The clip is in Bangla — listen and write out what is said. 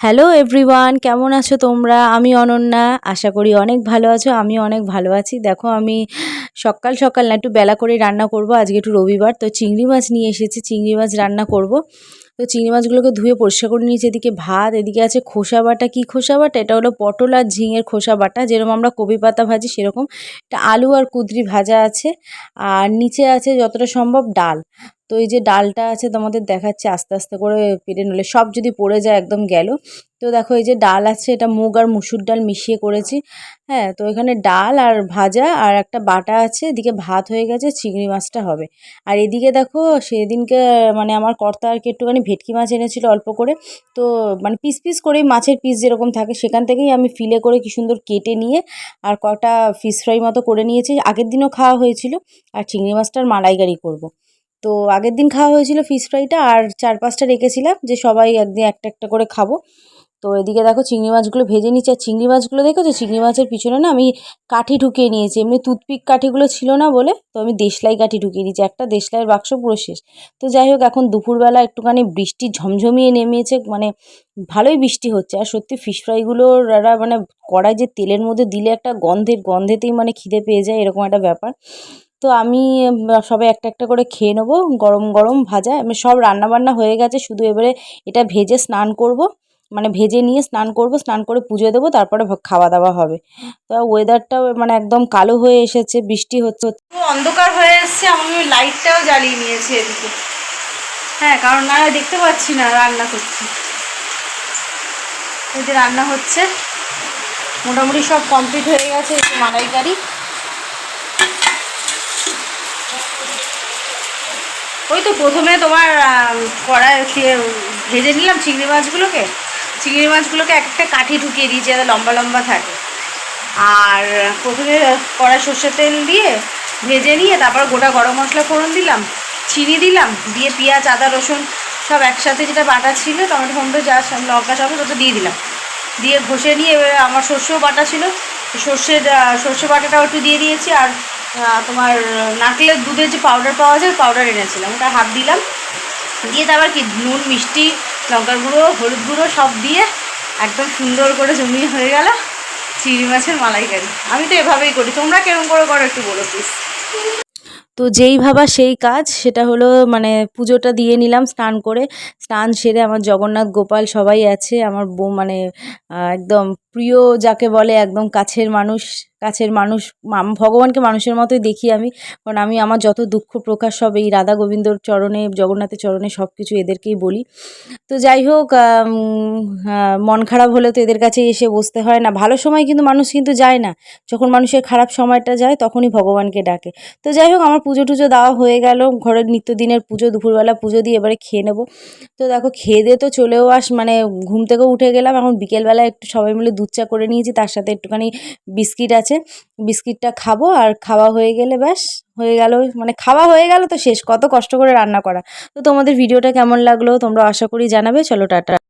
হ্যালো এভরিওয়ান কেমন আছো তোমরা? আমি অনন্যা, আশা করি অনেক ভালো আছো, আমি অনেক ভালো আছি। দেখো, আমি সকাল সকাল না একটু বেলা করে রান্না করব, আজকে একটু রবিবার, তো চিংড়ি মাছ নিয়ে এসেছি, চিংড়ি মাছ রান্না করব। তো চিংড়ি মাছগুলোকে ধুয়ে পরিষ্কার করে নিয়েছি, এদিকে ভাত, এদিকে আছে খোসা বাটা। কী খোসা বাটা? এটা হলো পটল আর ঝিঙের খোসা বাটা, যেরকম আমরা কবি পাতা ভাজি সেরকম। এটা আলু আর কুদরি ভাজা আছে, আর নিচে আছে যতটা সম্ভব ডাল। তো এই যে ডালটা আছে তোমাদের দেখাচ্ছে, আস্তে আস্তে করে পেরে নলে। সব যদি পড়ে যায়, একদম গেল। তো দেখো এই যে ডাল আছে, এটা মুগ আর মুসুর ডাল মিশিয়ে করেছি। হ্যাঁ তো এখানে ডাল আর ভাজা আর একটা বাটা আছে, এদিকে ভাত হয়ে গেছে, চিংড়ি মাছটা হবে। আর এদিকে দেখো, সেদিনকে মানে আমার কর্তা আর কি একটুখানি ভেটকি মাছ এনেছিল অল্প করে। তো মানে পিস পিস করেই মাছের পিস যেরকম থাকে, সেখান থেকেই আমি ফিলে করে কি সুন্দর কেটে নিয়ে আর কটা ফিশ ফ্রাই মতো করে নিয়েছি। আগের দিনও খাওয়া হয়েছিল, আর চিংড়ি মাছটার মালাইকারি করব। তো আগের দিন খাওয়া হয়েছিল ফিশ ফ্রাইটা আর চার পাঁচটা রেখেছিলাম যে সবাই একদিন একটা একটা করে খাব। তো এদিকে দেখো চিংড়ি মাছগুলো ভেজে নিচ্ছি। আর চিংড়ি মাছগুলো দেখেছ? চিংড়ি মাছের পিছনে না আমি কাঠি ঢুকিয়ে নিয়েছি। এমনি টুথপিক কাঠিগুলো ছিল না বলে তো আমি দেশলাই কাঠি ঢুকিয়ে দিয়েছি। একটা দেশলাইয়ের বাক্স পুরো শেষ। তো যাই হোক, এখন দুপুরবেলা একটুখানি বৃষ্টি ঝমঝমিয়ে নেমেছে মানে ভালোই বৃষ্টি হচ্ছে। আর সত্যি ফিশ ফ্রাইগুলোর মানে কড়াই যে তেলের মধ্যে দিলে একটা গন্ধের, গন্ধেতেই মানে খিদে পেয়ে যায়, এরকম একটা ব্যাপার। তো আমি সবাই একটা একটা করে খেয়ে নেব, গরম গরম ভাজা আমি সব রান্নাবান্না হয়ে গেছে, শুধু এবারে এটা ভেজে স্নান করব মানে ভেজে নিয়ে স্নান করব, স্নান করে পুজো দেবো, তারপরে খাওয়া দাওয়া হবে। তো ওয়েদারটাও মানে একদম কালো হয়ে এসেছে, বৃষ্টি হচ্ছে। অন্ধকার হয়ে এসছে আমি লাইটটাও জ্বালিয়ে নিয়েছি এদিকে। হ্যাঁ কারণ না দেখতে পাচ্ছি না রান্না করছি। এই যে রান্না হচ্ছে, মোটামুটি সব কমপ্লিট হয়ে গেছে মালাইকারি। ওই তো প্রথমে তোমার কড়াই ভেজে নিলাম চিংড়ি মাছগুলোকে। চিংড়ি মাছগুলোকে এক একটা কাঠি ঢুকিয়ে দিয়েছি যাতে লম্বা লম্বা থাকে। আর প্রথমে কড়াই সর্ষের তেল দিয়ে ভেজে নিয়ে তারপর গোটা গরম মশলা ফোড়ন দিলাম, চিনি দিলাম, দিয়ে পেঁয়াজ, আদা, রসুন সব একসাথে যেটা বাটা ছিল, টমেটো, ফমেটো, যা লঙ্কা, সব ওটা দিয়ে দিলাম। দিয়ে ঘষে নিয়ে আমার সর্ষেও বাটা ছিল সর্ষের সর্ষে বাটাটাও একটু দিয়ে দিয়েছি আর তোমার নারকেলের দুধের যে পাউডার পাওয়া যায় পাউডার এনেছিলাম। ওটা হাত দিলাম। দিয়ে তারপর কি, নুন, মিষ্টি, লঙ্কার গুঁড়ো, হলুদ গুঁড়ো সব দিয়ে একদম সুন্দর করে জমিয়ে হয়ে গেল চিংড়ি মাছের মালাইকারি। আমি তো এভাবেই করি। তোমরা কেরম করে করো একটু বলো প্লিজ তো যেই ভাবা সেই কাজ, সেটা হলো মানে পুজোটা দিয়ে নিলাম, স্নান করে, স্নান সেরে আমার জগন্নাথ গোপাল সবাই আছে, আমার বউ মানে একদম প্রিয় যাকে বলে একদম কাছের মানুষ। কাছের মানুষ ভগবানকে মানুষের মতোই দেখি আমি। কারণ আমি আমার যত দুঃখ প্রকাশ সব এই রাধা গোবিন্দর চরণে, জগন্নাথের চরণে সব কিছু এদেরকেই বলি। তো যাই হোক মন খারাপ হলে তো এদের কাছে এসে বসতে হয় না। ভালো সময় কিন্তু মানুষ কিন্তু যায় না। যখন মানুষের খারাপ সময়টা যায়, তখনই ভগবানকে ডাকে। তো যাই হোক, আমার পুজো টুজো দেওয়া হয়ে গেল। ঘরের নিত্যদিনের পুজো, দুপুরবেলা পুজো দিয়ে এবারে খেয়ে নেব। তো দেখো, খেয়ে দিয়ে তো চলেও আস মানে ঘুম থেকেও উঠে গেলাম। এখন বিকেলবেলা একটু সবাই মিলে দুধ চা করে নিয়েছি। তার সাথে একটুখানি বিস্কিট আছে, বিস্কিটটা খাব আর খাওয়া হয়ে গেলে ব্যাস, হয়ে গেল মানে খাওয়া হয়ে গেল তো শেষ, কত কষ্ট করে রান্না করা। তো তোমাদের ভিডিওটা কেমন লাগল তোমরা আশা করি জানাবে, চলো টাটা।